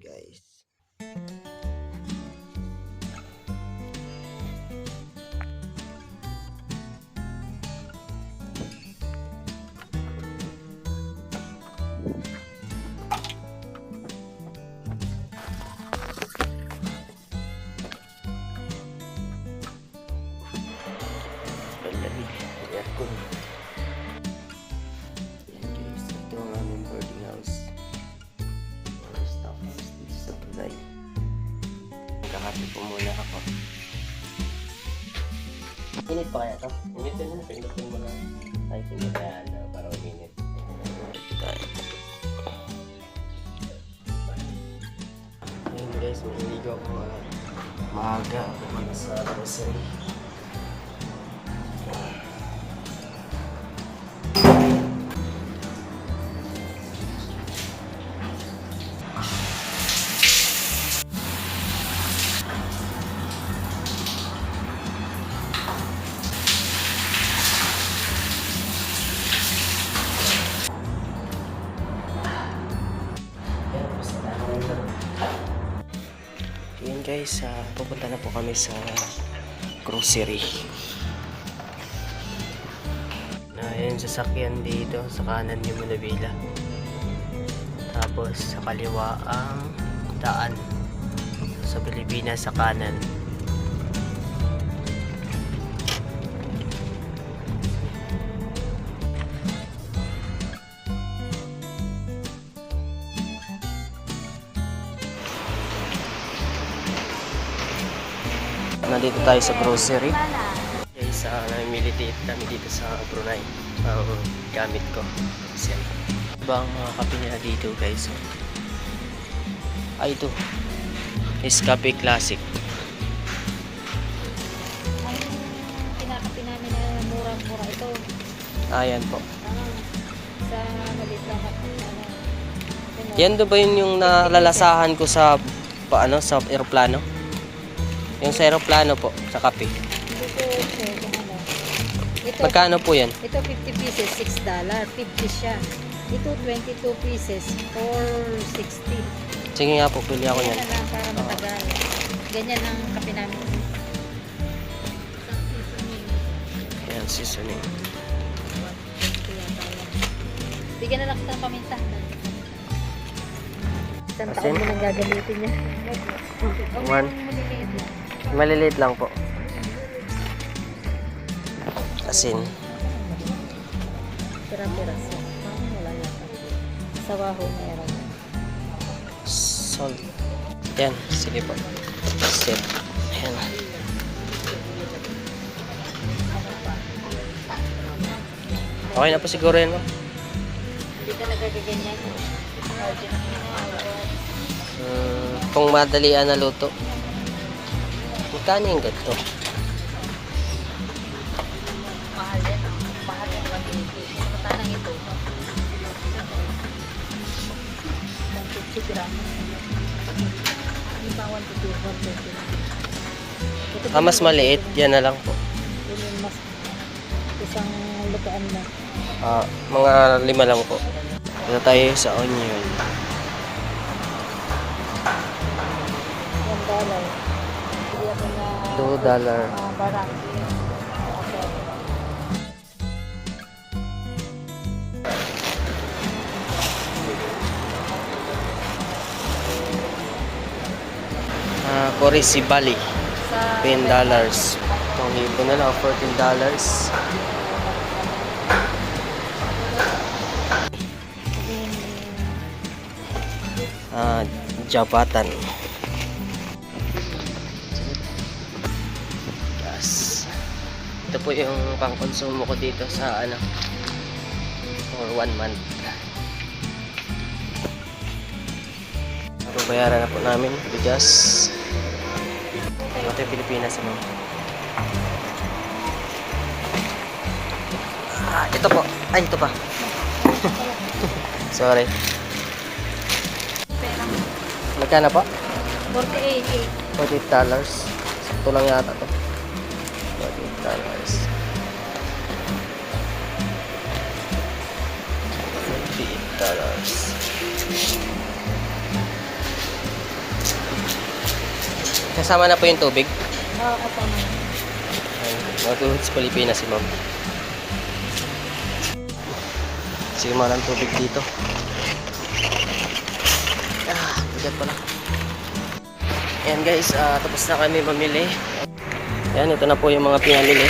guys. Palamig. Aircon. Yan Kakapi po muna ako. Init pa kaya to? Init na yun, pindutin mo lang. Ay, pindutin na para uminit. Ayun guys, maliligo ako uh, maaga. Pumunta sa grocery. Guys, ah, pupunta na po kami sa grocery. Ayun, sasakyan dito sa kanan yung Manabila. Tapos sa kaliwa ang daan. Sa Pilipinas sa kanan. Nandito tayo sa grocery. Guys, uh, namimili dito kami dito sa Brunei. Ang gamit ko. Kasi iba ang mga kape nila dito guys. Ay ito. Classic. Ang pinakapi namin na murang-mura ito. Ayan po. Ah, sa maliit lang ano. ano, Yan do ba yun yung nalalasahan ko sa paano sa eroplano? Yung sa eroplano po, sa kape. Ito kung ano. Ito, Magkano po yan? ito 50 pieces, 6 dollar. 50 siya. Ito 22 pieces, 460. Sige nga po, pili ako Ganyan niyan. na lang para matagal. Ganyan ang kape namin. Ayan, seasoning. Kaya tayo. Bigyan na lang kita ng paminta. Isang Asin? taon mo nang gagamitin niya. One. Maliliit lang. Po. Asin. Pira-piraso. Ah, wala yata. Sa waho meron. Salt. Yan, sige po. Set. Ayan. Okay na po siguro yan. Hindi ka nagaganyan. Hmm, kung madalian na luto. Magkano yung ganito? Mahal yan. ah. Mahal. 180. Samantalang ito. 150 gramos. Yung pa 150, 120. Ito Ah, mas maliit. Yan na lang po. Yun mas isang lukaan na. Ah, mga lima lang po. Ito tayo sa onion. One dollar. Hindi ako na... Two dollar. Barang. Okay. Ah, Corisi Bali. Sa 10 dollars. Itong hipo na lang, 14 dollars. Ah, Jabatan. Yes. Ito po yung pangkonsumo ko dito sa ano for one month. Babayaran na po namin bigas. Ito yung Pilipinas mo. Ah, ito po. Ay, ito pa. Sorry. Magkano po? 48. 48 dollars. Sakto lang yata to. 48 dollars. 48 dollars. kasama na po yung tubig. Oo, ako na. Matuhod sa Pilipinas si ma'am. Sima ng tubig dito. Ah, bigat pala. Ayan guys, ah, tapos na kami mamili. Ayan, ito na po yung mga pinamili.